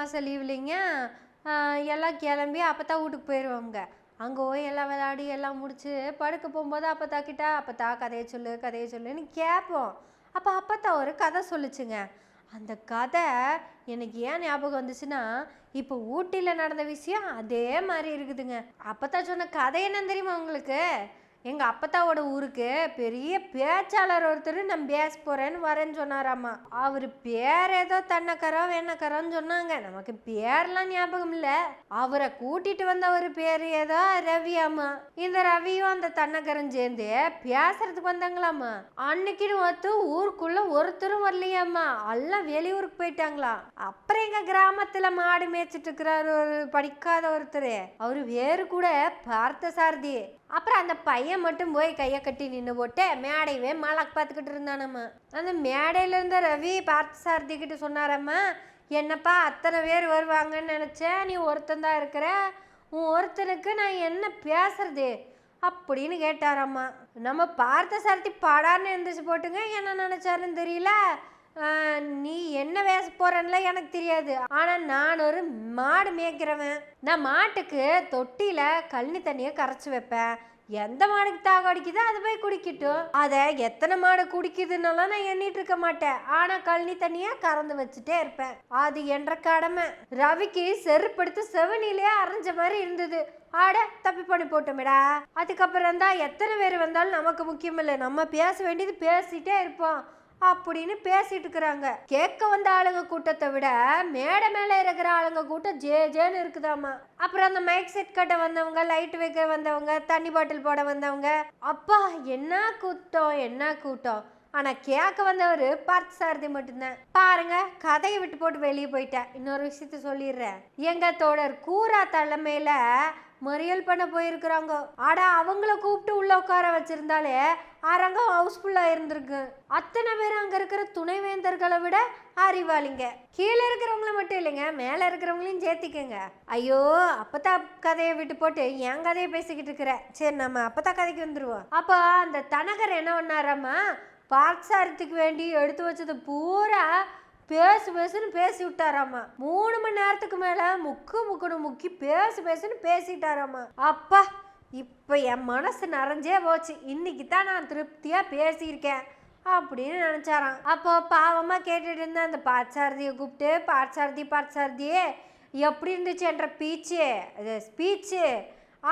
மாதம் லீவ்லிங்க எல்லாம் கிளம்பி அப்பத்தா வீட்டுக்கு போயிடுவாங்க அங்கே போய் எல்லாம் விளையாடி எல்லாம் முடிச்சு படுக்க போகும்போது அப்பத்தா கிட்ட அப்பத்தா கதையை சொல்லு கதையை சொல்லுன்னு கேட்போம். அப்போ அப்பத்தா ஒரு கதை சொல்லுச்சுங்க. அந்த கதை எனக்கு ஏன் ஞாபகம் வந்துச்சுன்னா இப்போ ஊட்டியில் நடந்த விஷயம் அதே மாதிரி இருக்குதுங்க. அப்பத்தா சொன்ன கதை என்னன்னு தெரியுமா உங்களுக்கு? எங்கள் அப்பத்தாவோட ஊருக்கு பெரிய பேச்சாளர் ஒருத்தர் நான் பேச போகிறேன்னு வரேன்னு சொன்னாராம்மா அவர் பேர் ஏதோ தன்னக்கரோ வேணக்கரோன்னு சொன்னாங்க. நமக்கு பேர்லாம் ஞாபகம் இல்லை. அவரை கூட்டிட்டு வந்த ஒரு பேர் ஏதோ ரவியாம்மா இந்த ரவியும் அந்த தன்னக்கரம் சேர்ந்து பேசுறதுக்கு வந்தாங்களாம்மா அன்னைக்குன்னு ஒருத்து ஊருக்குள்ள ஒருத்தரும் வரலையாம்மா எல்லாம் வெளியூருக்கு போயிட்டாங்களாம் அப்புறம் எங்கள் கிராமத்தில் மாடு மேய்ச்சிட்டு இருக்கிறாரு ஒரு படிக்காத ஒருத்தர். அவர் வேறு கூட பார்த்த சாரதி அப்புறம் அந்த பையன் மட்டும் போய் கையை கட்டி நின்று போட்டு மேடையவே மாலாக்கு பார்த்துக்கிட்டு இருந்தானம்மா. அந்த மேடையில இருந்த ரவி பார்த்த சாரதி கிட்ட சொன்னாரம்மா என்னப்பா அத்தனை பேர் வருவாங்கன்னு நினச்சேன். நீ ஒருத்தன் தான் இருக்கிற. உன் ஒருத்தனுக்கு நான் என்ன பேசுறது? அப்படின்னு கேட்டாராம்மா. நம்ம பார்த்த சாரதி படார்னு எழுந்திரிச்சு போட்டுங்க. என்ன நினச்சாருன்னு தெரியல. நீ என்ன பேச போறேன்ல எனக்கு தெரியாது. ஆனால் நான் ஒரு மாடு மேய்க்கிறவன். நான் மாட்டுக்கு தொட்டியில் கழனி தண்ணியை கரைச்சி வைப்பேன். எந்த மாடுக்கு தாகம் அடிக்குதோ அது போய் குடிக்கட்டும். அதை எத்தனை மாடு குடிக்குதுன்னெல்லாம் நான் எண்ணிட்டு இருக்க மாட்டேன். ஆனால் கழனி தண்ணியை கறந்து வச்சுட்டே இருப்பேன். அது என்ற கடமை. ரவிக்கு செருப்படுத்து செவனிலே அரைஞ்ச மாதிரி இருந்தது. ஆட தப்பி பண்ணி போட்டோமேடா. அதுக்கப்புறம் தான் எத்தனை பேர் வந்தாலும் நமக்கு முக்கியம் இல்லை நம்ம பேச வேண்டியது பேசிட்டே இருப்போம். அப்படின்னு பேசிட்டு இருக்கிறாங்க. கேட்க வந்த ஆளுங்க கூட்டத்தை விட மேடை மேல இருக்கிற ஆளுங்க கூட்டம் ஜே ஜேன்னு இருக்குதாமா அப்புறம் அந்த மைக் செட் கட்ட வந்தவங்க லைட் வைக்க வந்தவங்க தண்ணி பாட்டில் போட வந்தவங்க. அப்பா என்ன கூட்டம் என்ன கூட்டம்? ஆனா கேட்க வந்தவர் பார்த்து சாரதி மட்டும்தான். பாருங்க கதையை விட்டு போட்டு வெளியே போயிட்டேன். இன்னொரு விஷயத்த சொல்லிடுறேன். எங்க தோழர் கூரா தலைமையில மறியல் பண்ண போயிருக்கிறாங்க. ஆடா அவங்கள கூப்பிட்டு உள்ள உட்கார வச்சிருந்தாலே அரங்கம் ஹவுஸ்ஃபுல்லா இருந்திருக்கு. அத்தனை பேர் அங்க இருக்கிற துணைவேந்தர்களை விட அறிவாளிங்க. கீழே இருக்கிறவங்கள மட்டும் இல்லைங்க மேல இருக்கிறவங்களையும் சேர்த்திக்கங்க. ஐயோ அப்பதான் கதையை விட்டு போட்டு என் கதையை பேசிக்கிட்டு இருக்கிற. சரி நம்ம அப்பதான் கதைக்கு வந்துருவோம். அப்போ அந்த தனகர் என்ன பண்ணாராம்மா? பார்க்சாரத்துக்கு வேண்டி எடுத்து வச்சது பூரா பேசு பேசுன்னு பேசி விட்டாராம்மா மூணு மணி நேரத்துக்கு மேல முக்கு முக்குனு முக்கி பேசு பேசுன்னு பேசிட்டாராமா. அப்பா இப்போ என் மனசு நிறைஞ்சே போச்சு. இன்னைக்கு தான் நான் திருப்தியா பேசியிருக்கேன் அப்படின்னு நினச்சாராம். அப்போ பாவமாக கேட்டுட்டு இருந்த அந்த பாட்சாரதியை கூப்பிட்டு பாட்சாரதி பாட்சாரதியே எப்படி இருந்துச்சு என்ற பீச்சு? அது ஸ்பீச்சு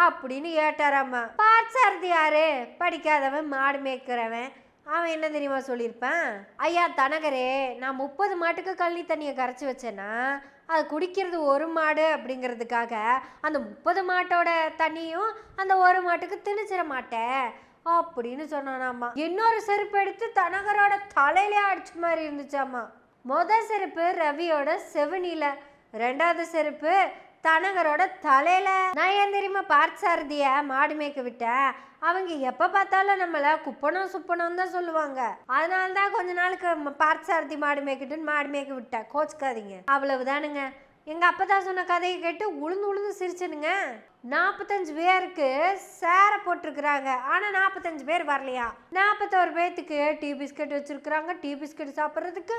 அப்படின்னு கேட்டாராம்மா பாட்சாரதி யாரு? படிக்காதவன் மாடு மேய்க்கிறவன் அவன் என்ன தெரியுமா சொல்லியிருப்பான்? ஐயா தனகரே நான் முப்பது மாட்டுக்கு கழனி தண்ணியை கரைச்சி வச்சேன்னா அது குடிக்கிறது ஒரு மாடு அப்படிங்கிறதுக்காக அந்த முப்பது மாட்டோட தண்ணியும் அந்த ஒரு மாட்டுக்கு திணிச்சிட மாட்டேன் அப்படின்னு சொன்னானாம்மா இன்னொரு செருப்பு எடுத்து தனகரோட தலையிலே அடிச்ச மாதிரி இருந்துச்சாம்மா முதல் செருப்பு ரவியோட செவனில. ரெண்டாவது செருப்பு தனகரோட தலையில. நான் ஏன் தெரியுமா பார்த்தாரதிய மாடு மேய்க்க விட்டேன்? அவங்க எப்ப பார்த்தாலும் நம்மள குப்பனம் சுப்பனும் தான் சொல்லுவாங்க. அதனால தான் கொஞ்ச நாளுக்கு பார்த்தாரதி மாடு மேய்க்கட்டுன்னு மாடு மேய்க்க விட்டேன். கோச்சுக்காதீங்க. அவ்வளவுதானுங்க. எங்க அப்பதான் சொன்ன கதையை கேட்டு உளுந்து உளுந்து சிரிச்சனுங்க. நாற்பத்தஞ்சு பேருக்கு சேர போட்டிருக்கிறாங்க. ஆனா நாற்பத்தஞ்சு பேர் வரலையா? நாற்பத்தோரு பேர்த்துக்கு டீ பிஸ்கட் வச்சிருக்கிறாங்க. டீ பிஸ்கட் சாப்பிட்றதுக்கு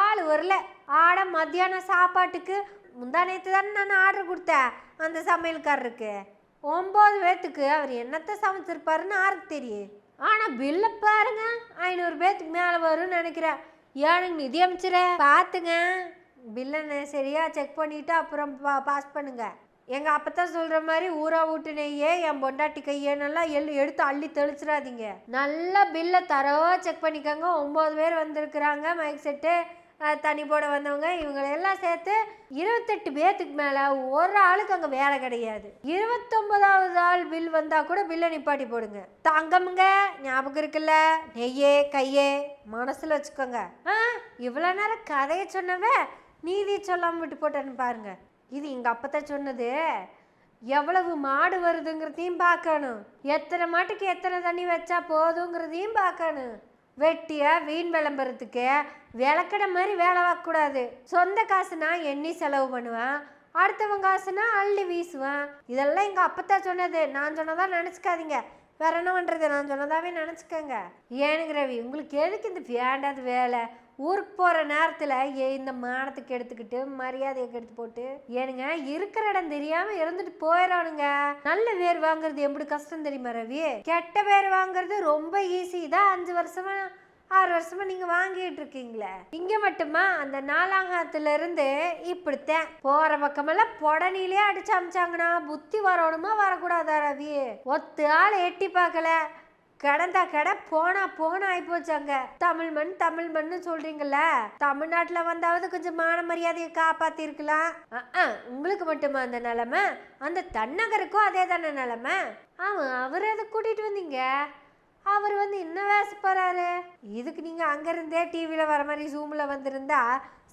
ஆள் வரல. ஆட மத்தியானம் சாப்பாட்டுக்கு முந்தா நேற்று தானே நான் ஆர்டர் கொடுத்தேன் அந்த சமையல்காரருக்கு. ஒம்பது பேர்த்துக்கு அவர் என்னத்தை சமைச்சிருப்பாருன்னு யாருக்கு தெரியும் ஆனால் பில்லை பாருங்க ஐநூறு பேர்த்துக்கு மேலே வரும்னு நினைக்கிறேன். ஏனுங்க நிதி அமைச்சர பார்த்துங்க பில்லை சரியாக செக் பண்ணிவிட்டு அப்புறம் பா பாஸ் பண்ணுங்கள் எங்கள் அப்பத்தான் சொல்கிற மாதிரி ஊரா வீட்டு நெய்யே என் பொண்டாட்டி கையேனெல்லாம் எள்ளு எடுத்து அள்ளி தெளிச்சிடாதீங்க. நல்லா பில்லை தரவாக செக் பண்ணிக்கோங்க. ஒம்பது பேர் வந்திருக்கிறாங்க மைக் செட்டு தண்ணி போட வந்தவங்க இவங்களை எல்லாம் சேர்த்து இருபத்தெட்டு பேர்த்துக்கு மேலே ஒரு ஆளுக்கு அங்கே வேலை கிடையாது. இருபத்தொம்பதாவது ஆள் பில் வந்தால் கூட பில்லை நிப்பாட்டி போடுங்க. தங்கமுங்க ஞாபகம் இருக்குல்ல? நெய்யே கையே மனசில் வச்சுக்கோங்க. ஆ இவ்வளோ நேரம் கதையை சொன்னவே நீதி சொல்லாமல் விட்டு போட்டேன்னு பாருங்க. இது எங்கள் அப்பத்தான் சொன்னது. எவ்வளவு மாடு வருதுங்கிறதையும் பார்க்கணும். எத்தனை மாட்டுக்கு எத்தனை தண்ணி வச்சா போதுங்கிறதையும் பார்க்கணும். வெட்டியாக வீண் விளம்பரத்துக்கு விளக்கடை மாதிரி வேலை பார்க்கக்கூடாது. சொந்த காசுனா எண்ணி செலவு பண்ணுவேன். அடுத்தவங்க ஆசைனா அள்ளி வீசுவேன். இதெல்லாம் எங்கள் அப்பத்தா சொன்னது. நான் சொன்னதாக நினச்சிக்காதீங்க. வேற என்ன பண்ணுறது நான் சொன்னதாவே நினச்சிக்கோங்க. ஏனுங்க ரவி உங்களுக்கு எதுக்கு இந்த வேண்டாத வேலை? ஊருக்கு போகிற நேரத்தில் இந்த மானத்துக்கு எடுத்துக்கிட்டு மரியாதையை கெடுத்து போட்டு ஏனுங்க இருக்கிற இடம் தெரியாமல் இறந்துட்டு போயிடறானுங்க நல்ல பேர் வாங்குறது எப்படி கஷ்டம் தெரியுமா ரவி? கெட்ட பேர் வாங்குறது ரொம்ப ஈஸி தான் அஞ்சு வருஷமாக ஆறு வருஷமா நீங்க வாங்கிட்டு இருக்கீங்களே. இங்க மட்டுமா? அந்த நாலாங்கத்துல இருந்து இப்படித்தான். போற பக்கமெல்லாம் புடனிலே அடிச்சு அமிச்சாங்கன்னா புத்தி வரணுமா வரக்கூடாதா ரவி? ஒத்து ஆள் எட்டி பார்க்கல. கடந்தா கடை போனா போனா ஆயிப்போச்சாங்க. தமிழ் மண் தமிழ் மண்ணு சொல்றீங்கல்ல? தமிழ்நாட்டுல வந்தாவது கொஞ்சம் மான மரியாதையை காப்பாத்திருக்கலாம். அஹ், உங்களுக்கு மட்டுமா அந்த நிலைமை? அந்த தன்னகருக்கும் அதே தானே நிலைமை? அவன் அவர் அதை கூட்டிட்டு வந்தீங்க? அவர் வந்து இன்னும் வேச போகிறாரு இதுக்கு நீங்கள் அங்கேருந்தே டிவியில் வர மாதிரி ஜூமில் வந்திருந்தா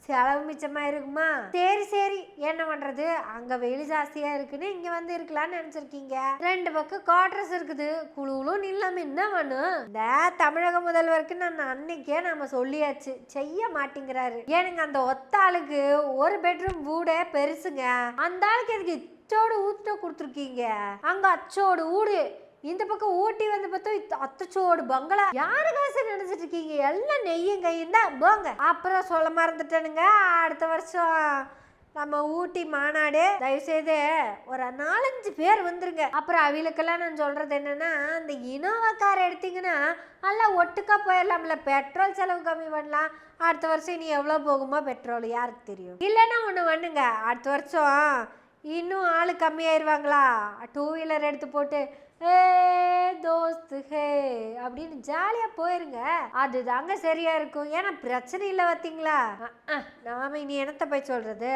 செலவு மிச்சமாக இருக்குமா? சரி சரி. என்ன பண்ணுறது அங்கே வெயில் ஜாஸ்தியாக இருக்குன்னு இங்கே வந்து இருக்கலாம்னு நினச்சிருக்கீங்க. ரெண்டு பக்கம் குவார்டர்ஸ் இருக்குது. குழுவும் இல்லாம என்ன பண்ணும்? இந்த தமிழக முதல்வருக்கு நான் அன்னைக்கே நாம சொல்லியாச்சு. செய்ய மாட்டேங்கிறாரு. ஏனுங்க அந்த ஒத்த ஆளுக்கு ஒரு பெட்ரூம் வீடே பெருசுங்க. அந்த ஆளுக்கு எதுக்கு இச்சோடு ஊட்ட கொடுத்துருக்கீங்க? அங்கே அச்சோடு ஊடு இந்த பக்கம் ஊட்டி வந்து பார்த்தோம் இத்த- அத்தச்சோடு பங்களா. யாரு காசு நினைச்சிட்டு இருக்கீங்க? எல்லாம் நெய்யும் கையும் தான். போங்க. அப்புறம் சொல்ல மறந்துட்டேனுங்க. அடுத்த வருஷம் நம்ம ஊட்டி மாநாடு. தயவுசெய்து ஒரு நாலஞ்சு பேர் வந்துருங்க. அப்புறம் அவங்களுக்கெல்லாம் நான் சொல்றது என்னன்னா அந்த இனோவா கார் எடுத்தீங்கன்னா நல்லா ஒட்டுக்கா போயிடலாம்ல பெட்ரோல் செலவு கம்மி பண்ணலாம். அடுத்த வருஷம் இனி எவ்வளோ போகுமோ பெட்ரோல் யாருக்கு தெரியும்? இல்லைன்னா ஒன்று பண்ணுங்க. அடுத்த வருஷம் இன்னும் ஆள் கம்மியாயிருவாங்களா? டூ வீலர் எடுத்து போட்டு ஏ தோஸ்து ஹே அப்படின்னு ஜாலியாக போயிருங்க. அதுதாங்க சரியா இருக்கும். ஏன்னா பிரச்சனை இல்லை பார்த்தீங்களா நாம இனி என்னத்தை போய் சொல்றது?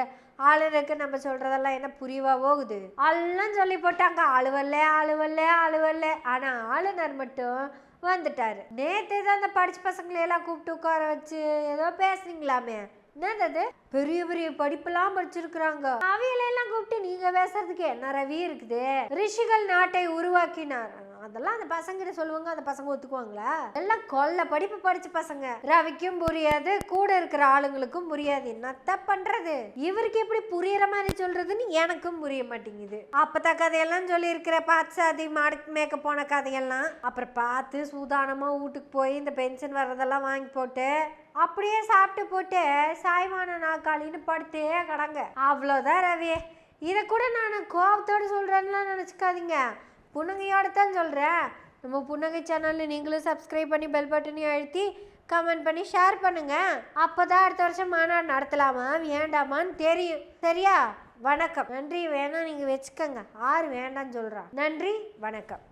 ஆளுநருக்கு நம்ம சொல்றதெல்லாம் என்ன புரியவா போகுது? எல்லாம் சொல்லி போட்டாங்க. ஆளுவல்ல ஆளுவல்ல ஆளுவல்ல ஆனா ஆளுநர் மட்டும் வந்துட்டாரு. நேத்து தான் அந்த படிச்ச பசங்களை எல்லாம் கூப்பிட்டு உட்கார வச்சு ஏதோ பேசுனீங்களாமே என்னது? பெரிய பெரிய படிப்பெல்லாம் படிச்சிருக்கிறாங்க. அவையிலெல்லாம் கூப்பிட்டு நீங்க பேசுறதுக்கு என்ன ரவி இருக்குது? ரிஷிகள் நாட்டை உருவாக்கினார்? அதெல்லாம் அந்த பசங்கிட்ட சொல்லுவாங்க அந்த பசங்க ஒத்துக்குவாங்களா? எல்லாம் கொல்ல படிப்பு படிச்ச பசங்க. ரவிக்கும் புரியாது கூட இருக்கிற ஆளுங்களுக்கும் புரியாது. என்னத்த பண்றது? இவருக்கு எப்படி புரியற மாதிரி சொல்றதுன்னு எனக்கும் புரிய மாட்டேங்குது. அப்பத்தா கதையெல்லாம் சொல்லி இருக்கிற பாச்சாதி மாடு மேக்க போன கதையெல்லாம் அப்புறம் பார்த்து சூதானமா வீட்டுக்கு போய் இந்த பென்ஷன் வர்றதெல்லாம் வாங்கி போட்டு அப்படியே சாப்பிட்டு போட்டு சாய்வான நாக்காளின்னு படுத்தே கடங்க. அவ்வளோதான் ரவி இதை கூட நான் கோபத்தோடு சொல்கிறேன்லாம் நினச்சிக்காதீங்க. புன்னகையோடு தான் சொல்கிறேன் நம்ம புன்னகை சேனலில் நீங்களும் சப்ஸ்கிரைப் பண்ணி பெல் பட்டனையும் அழுத்தி கமெண்ட் பண்ணி ஷேர் பண்ணுங்கள் அப்போ தான் அடுத்த வருஷம் மாநாடு நடத்தலாமா? வேண்டாமான்னு தெரியும். சரியா? வணக்கம். நன்றி வேணாம் நீங்கள் வச்சுக்கோங்க. ஆறு வேண்டாம்னு சொல்கிறான் நன்றி வணக்கம்.